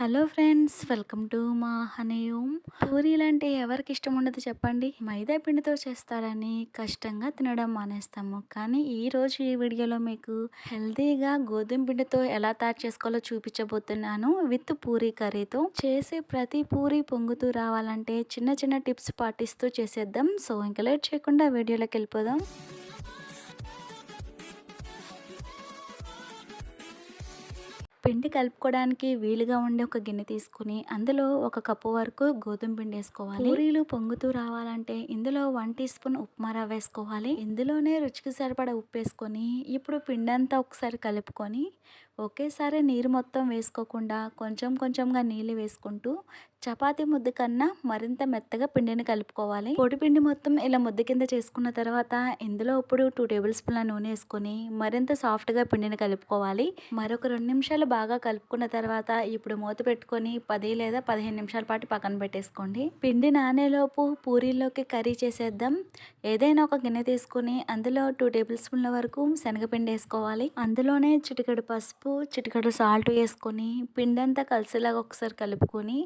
Hello friends welcome to మా హనీయం పూరీలు అంటే ఎవరికి ఇష్టం ఉండదు చెప్పండి. మైదా పిండితో చేస్తారని కష్టంగా తినడం మానేస్తాము. కానీ ఈరోజు ఈ వీడియోలో మీకు హెల్తీగా గోధుమ పిండితో ఎలా తయారు చేసుకోవాలో చూపించబోతున్నాను. విత్ పూరీ కర్రీతో చేసే ప్రతి పూరి పొంగుతూ రావాలంటే చిన్న చిన్న టిప్స్ పాటిస్తూ చేసేద్దాం. సో ఇంకా లేట్ చేయకుండా వీడియోలోకి వెళ్ళిపోదాం. పిండి కలుపుకోవడానికి వీలుగా ఉండే ఒక గిన్నె తీసుకుని అందులో ఒక కప్పు వరకు గోధుమ పిండి వేసుకోవాలి. పూరీలు పొంగుతూ రావాలంటే ఇందులో వన్ టీ స్పూన్ ఉప్మా రవ్వ వేసుకోవాలి. ఇందులోనే రుచికి సరిపడా ఉప్పు వేసుకొని ఇప్పుడు పిండి అంతా ఒకసారి కలుపుకొని ఒకేసారి నీరు మొత్తం వేసుకోకుండా కొంచెం కొంచెంగా నీళ్ళు వేసుకుంటూ చపాతీ ముద్ద కన్నా మరింత మెత్తగా పిండిని కలుపుకోవాలి. పొడి పిండి మొత్తం ఇలా ముద్ద కింద చేసుకున్న తర్వాత ఇందులో ఇప్పుడు టూ టేబుల్ స్పూన్ల నూనె వేసుకొని మరింత సాఫ్ట్గా పిండిని కలుపుకోవాలి. మరొక రెండు నిమిషాలు బాగా కలుపుకున్న తర్వాత ఇప్పుడు మూత పెట్టుకొని పది లేదా పదిహేను నిమిషాల పాటు పక్కన పెట్టేసుకోండి. పిండి నానేలోపు పూరీలోకి కర్రీ చేసేద్దాం. ఏదైనా ఒక గిన్నె తీసుకుని అందులో టూ టేబుల్ స్పూన్ల వరకు శనగపిండి వేసుకోవాలి. అందులోనే చిటికెడు పసుపు చిటికెడు సాల్ట్ వేసుకొని పిండి అంతా కలిసేలాగా ఒకసారి కలుపుకొని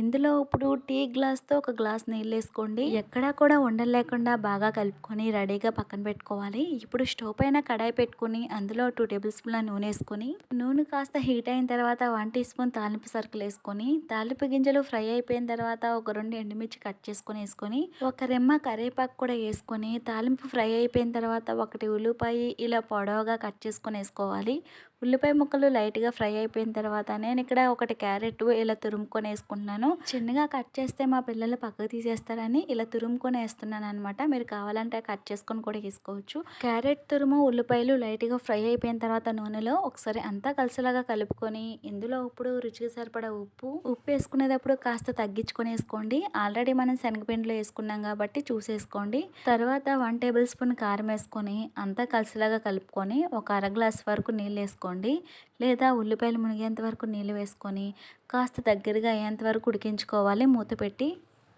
ఇందులో ఇప్పుడు టీ గ్లాస్తో ఒక గ్లాస్ నీళ్ళు వేసుకోండి. ఎక్కడా కూడా ఉండలు లేకుండా బాగా కలుపుకొని రెడీగా పక్కన పెట్టుకోవాలి. ఇప్పుడు స్టవ్ పైన కడాయి పెట్టుకుని అందులో టూ టేబుల్ స్పూన్ల నూనె వేసుకొని నూనె కాస్త హీట్ అయిన తర్వాత వన్ టీ స్పూన్ తాలింపు సరుకులు వేసుకొని తాలింపు గింజలు ఫ్రై అయిపోయిన తర్వాత ఒక రెండు ఎండుమిర్చి కట్ చేసుకొని వేసుకొని ఒక రెమ్మ కరివేపాకు కూడా వేసుకొని తాలింపు ఫ్రై అయిపోయిన తర్వాత ఒకటి ఉల్లిపాయ ఇలా పొడవుగా కట్ చేసుకొని వేసుకోవాలి. ఉల్లిపాయ ముక్కలు లైట్గా ఫ్రై అయిపోయిన తర్వాత నేను ఇక్కడ ఒకటి క్యారెట్ ఇలా తురుముకొని వేసుకుంటున్నాను చిన్నగా కట్ చేస్తే మా పిల్లలు పక్కకు తీసేస్తారని ఇలా తురుముకొని వేస్తున్నాను అనమాట మీరు కావాలంటే కట్ చేసుకొని కూడా తీసుకోవచ్చు క్యారెట్ తురుము ఉల్లిపాయలు లైట్గా ఫ్రై అయిపోయిన తర్వాత నూనెలో ఒకసారి అంతా కలిసిలాగా కలుపుకొని ఇందులో ఇప్పుడు రుచికి సరిపడా ఉప్పు ఉప్పు వేసుకునేటప్పుడు కాస్త తగ్గించుకొని వేసుకోండి ఆల్రెడీ మనం శనగపిండిలో వేసుకున్నాం కాబట్టి చూసేసుకోండి. తర్వాత వన్ టేబుల్ స్పూన్ కారం వేసుకొని అంతా కలిసిలాగా కలుపుకొని ఒక అర గ్లాస్ వరకు నీళ్ళు వేసుకోండి. వేసుకోండి. లేదా ఉల్లిపాయలు మునిగేంత వరకు నీళ్ళు వేసుకొని కాస్త దగ్గరగా అయ్యేంత వరకు ఉడికించుకోవాలి. మూత పెట్టి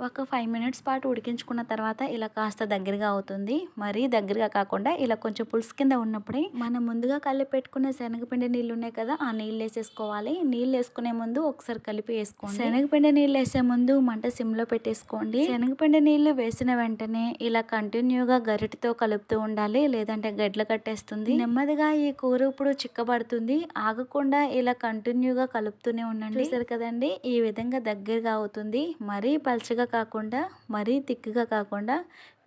ఒక ఫైవ్ మినిట్స్ పాటు ఉడికించుకున్న తర్వాత ఇలా కాస్త దగ్గరగా అవుతుంది. మరీ దగ్గరగా కాకుండా ఇలా కొంచెం పులుసు కింద ఉన్నప్పుడే మనం ముందుగా కలిపి పెట్టుకున్న శనగపిండి నీళ్ళు ఉన్నాయి కదా ఆ నీళ్ళు వేసేసుకోవాలి నీళ్ళు వేసుకునే ముందు ఒకసారి కలిపి వేసుకోండి. శనగపిండి నీళ్ళు వేసే ముందు మంట సిమ్లో పెట్టేసుకోండి. శనగపిండి నీళ్ళు వేసిన వెంటనే ఇలా కంటిన్యూగా గరిటితో కలుపుతూ ఉండాలి లేదంటే గడ్డలు కట్టేస్తుంది. నెమ్మదిగా ఈ కూర ఇప్పుడు చిక్కబడుతుంది. ఆగకుండా ఇలా కంటిన్యూగా కలుపుతూనే ఉండండి. సరే కదండి? ఈ విధంగా దగ్గరగా అవుతుంది. మరీ పలుచగా కాకుండా మరీ థిక్గా కాకుండా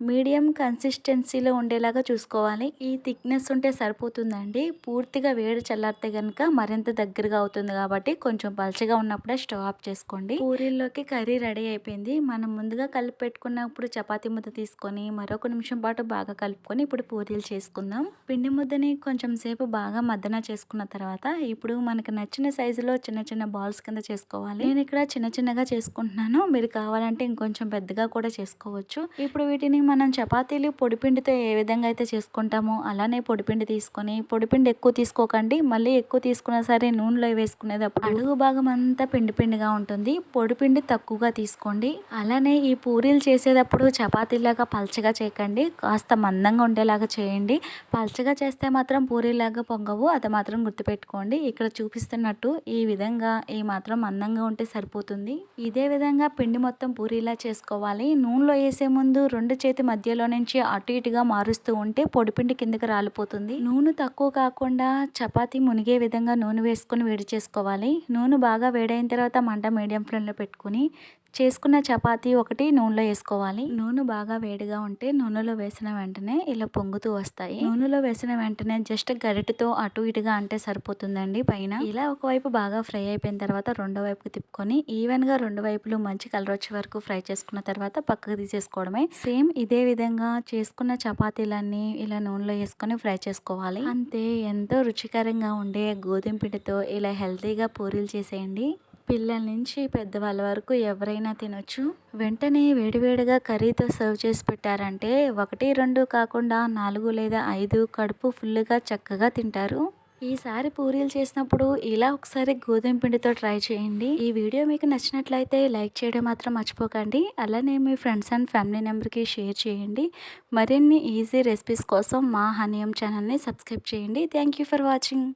మీడియం కన్సిస్టెన్సీలో ఉండేలాగా చూసుకోవాలి. ఈ థిక్నెస్ ఉంటే సరిపోతుందండి. పూర్తిగా వేడి చల్లారితే కనుక మరింత దగ్గరగా అవుతుంది కాబట్టి కొంచెం పలచగా ఉన్నప్పుడే స్టవ్ ఆఫ్ చేసుకోండి. పూరీల్లోకి కర్రీ రెడీ అయిపోయింది. మనం ముందుగా కలిపి పెట్టుకున్నప్పుడు చపాతీ ముద్ద తీసుకొని మరొక నిమిషం పాటు బాగా కలుపుకొని ఇప్పుడు పూరీలు చేసుకుందాం. పిండి ముద్దని కొంచెం సేపు బాగా మద్దన చేసుకున్న తర్వాత ఇప్పుడు మనకు నచ్చిన సైజులో చిన్న చిన్న బాల్స్ కింద చేసుకోవాలి. నేను ఇక్కడ చిన్న చిన్నగా చేసుకుంటున్నాను. మీరు కావాలంటే ఇంకొంచెం పెద్దగా కూడా చేసుకోవచ్చు. ఇప్పుడు వీటిని మనం చపాతీలు పొడిపిండితో ఏ విధంగా అయితే చేసుకుంటామో అలానే పొడిపిండి తీసుకొని పొడిపిండి ఎక్కువ తీసుకోకండి. మళ్ళీ ఎక్కువ తీసుకున్నా సరే నూనెలో వేసుకునేటప్పుడు అడుగు భాగం అంతా పిండి పిండిగా ఉంటుంది. పొడిపిండి తక్కువగా తీసుకోండి. అలానే ఈ పూరీలు చేసేటప్పుడు చపాతీలాగా పల్చగా చేయకండి. కాస్త మందంగా ఉండేలాగా చేయండి. పలచగా చేస్తే మాత్రం పూరీలాగా పొంగవు. అది మాత్రం గుర్తుపెట్టుకోండి. ఇక్కడ చూపిస్తున్నట్టు ఈ విధంగా ఈ మాత్రం మందంగా ఉంటే సరిపోతుంది. ఇదే విధంగా పిండి మొత్తం పూరీలా చేసుకోవాలి. నూనెలో వేసే ముందు రెండు చేతి చేతి మధ్యలో నుంచి అటు ఇటుగా మారుస్తూ ఉంటే పొడిపిండి కిందకి రాలిపోతుంది. నూనె తక్కువ కాకుండా చపాతీ మునిగే విధంగా నూనె వేసుకొని వేడి చేసుకోవాలి. నూనె బాగా వేడైన తర్వాత మంట మీడియం ఫ్లేమ్లో పెట్టుకుని చేసుకున్న చపాతీ ఒకటి నూనెలో వేసుకోవాలి. నూనె బాగా వేడిగా ఉంటే నూనెలో వేసిన వెంటనే ఇలా పొంగుతూ వస్తాయి. నూనెలో వేసిన వెంటనే జస్ట్ గరిటతో అటు ఇటుగా అంటే సరిపోతుందండి పైన. ఇలా ఒకవైపు బాగా ఫ్రై అయిపోయిన తర్వాత రెండో వైపుకి తిప్పుకొని ఈవెన్గా రెండు వైపులు మంచి కలర్ వచ్చే వరకు ఫ్రై చేసుకున్న తర్వాత పక్కకు తీసేసుకోవడమే. సేమ్ ఇదే విధంగా చేసుకున్న చపాతీలన్నీ ఇలా నూనెలో వేసుకొని ఫ్రై చేసుకోవాలి. అంతే ఎంతో రుచికరంగా ఉండే గోధుమ పిండితో ఇలా హెల్తీగా పూరీలు చేసేయండి. పిల్లల నుంచి పెద్దవాళ్ళ వరకు ఎవరైనా తినొచ్చు. వెంటనే వేడివేడిగా కర్రీతో సర్వ్ చేసి పెట్టారంటే ఒకటి రెండు కాకుండా నాలుగు లేదా ఐదు కడుపు ఫుల్గా చక్కగా తింటారు. ఈసారి పూరీలు చేసినప్పుడు ఇలా ఒకసారి గోధుమ పిండితో ట్రై చేయండి. ఈ వీడియో మీకు నచ్చినట్లయితే లైక్ చేయడం మాత్రం మర్చిపోకండి. అలానే మీ ఫ్రెండ్స్ అండ్ ఫ్యామిలీ మెంబర్కి షేర్ చేయండి. మరిన్ని ఈజీ రెసిపీస్ కోసం మా హనియం ఛానల్ని సబ్స్క్రైబ్ చేయండి. Thank for watching.